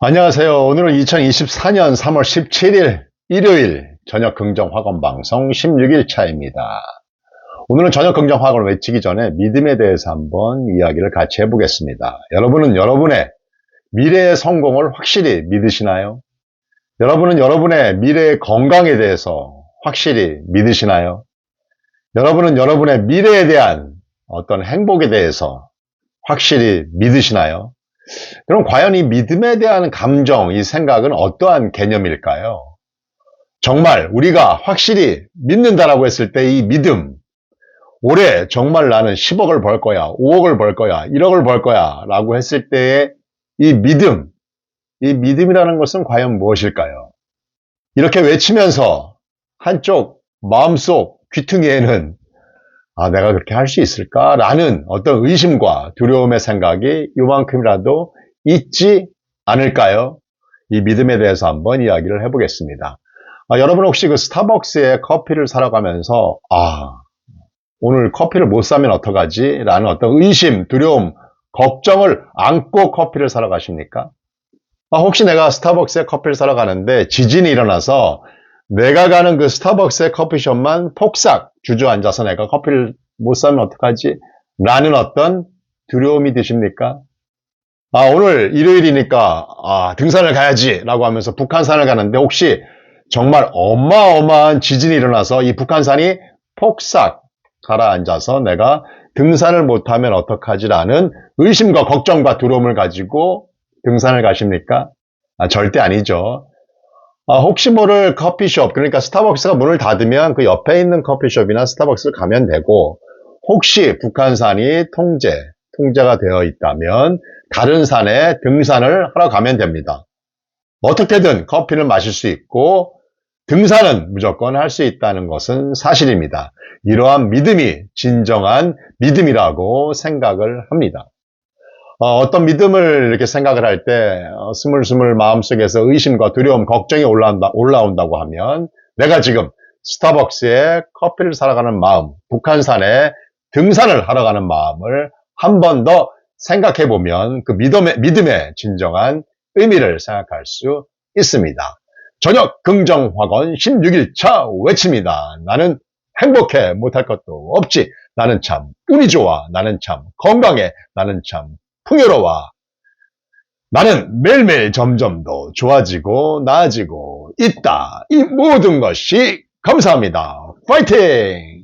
안녕하세요. 오늘은 2024년 3월 17일 일요일 저녁 긍정 학원 방송 16일 차입니다. 오늘은 저녁 긍정 학원을 외치기 전에 믿음에 대해서 한번 이야기를 같이 해보겠습니다. 여러분은 여러분의 미래의 성공을 확실히 믿으시나요? 여러분은 여러분의 미래의 건강에 대해서 확실히 믿으시나요? 여러분은 여러분의 미래에 대한 어떤 행복에 대해서 확실히 믿으시나요? 그럼 과연 이 믿음에 대한 감정, 이 생각은 어떠한 개념일까요? 정말 우리가 확실히 믿는다라고 했을 때 이 믿음, 올해 정말 나는 10억을 벌 거야, 5억을 벌 거야, 1억을 벌 거야 라고 했을 때의 이 믿음, 이 믿음이라는 것은 과연 무엇일까요? 이렇게 외치면서 한쪽 마음속 귀퉁이에는 아, 내가 그렇게 할 수 있을까라는 어떤 의심과 두려움의 생각이 요만큼이라도 있지 않을까요? 이 믿음에 대해서 한번 이야기를 해보겠습니다. 아, 여러분 혹시 그 스타벅스에 커피를 사러 가면서 아, 오늘 커피를 못 사면 어떡하지? 라는 어떤 의심, 두려움, 걱정을 안고 커피를 사러 가십니까? 아, 혹시 내가 스타벅스에 커피를 사러 가는데 지진이 일어나서 내가 가는 그 스타벅스의 커피숍만 폭삭 주저앉아서 내가 커피를 못 사면 어떡하지? 라는 어떤 두려움이 드십니까? 아, 오늘 일요일이니까, 아, 등산을 가야지! 라고 하면서 북한산을 가는데 혹시 정말 어마어마한 지진이 일어나서 이 북한산이 폭삭 가라앉아서 내가 등산을 못하면 어떡하지라는 의심과 걱정과 두려움을 가지고 등산을 가십니까? 아, 절대 아니죠. 아, 혹시 모를 커피숍, 그러니까 스타벅스가 문을 닫으면 그 옆에 있는 커피숍이나 스타벅스를 가면 되고, 혹시 북한산이 통제, 통제가 되어 있다면 다른 산에 등산을 하러 가면 됩니다. 어떻게든 커피를 마실 수 있고, 등산은 무조건 할 수 있다는 것은 사실입니다. 이러한 믿음이 진정한 믿음이라고 생각을 합니다. 어, 떤 믿음을 이렇게 생각을 할 때 스물스물 마음속에서 의심과 두려움, 걱정이 올라온다, 올라온다고 하면 내가 지금 스타벅스에 커피를 사러 가는 마음, 북한산에 등산을 하러 가는 마음을 한 번 더 생각해 보면 그 믿음의, 믿음의 진정한 의미를 생각할 수 있습니다. 저녁 긍정학원 16일차 외칩니다. 나는 행복해 못할 것도 없지. 나는 참 운이 좋아. 나는 참 건강해. 나는 참 풍요로워. 나는 매일매일 점점 더 좋아지고 나아지고 있다. 이 모든 것이 감사합니다. 파이팅!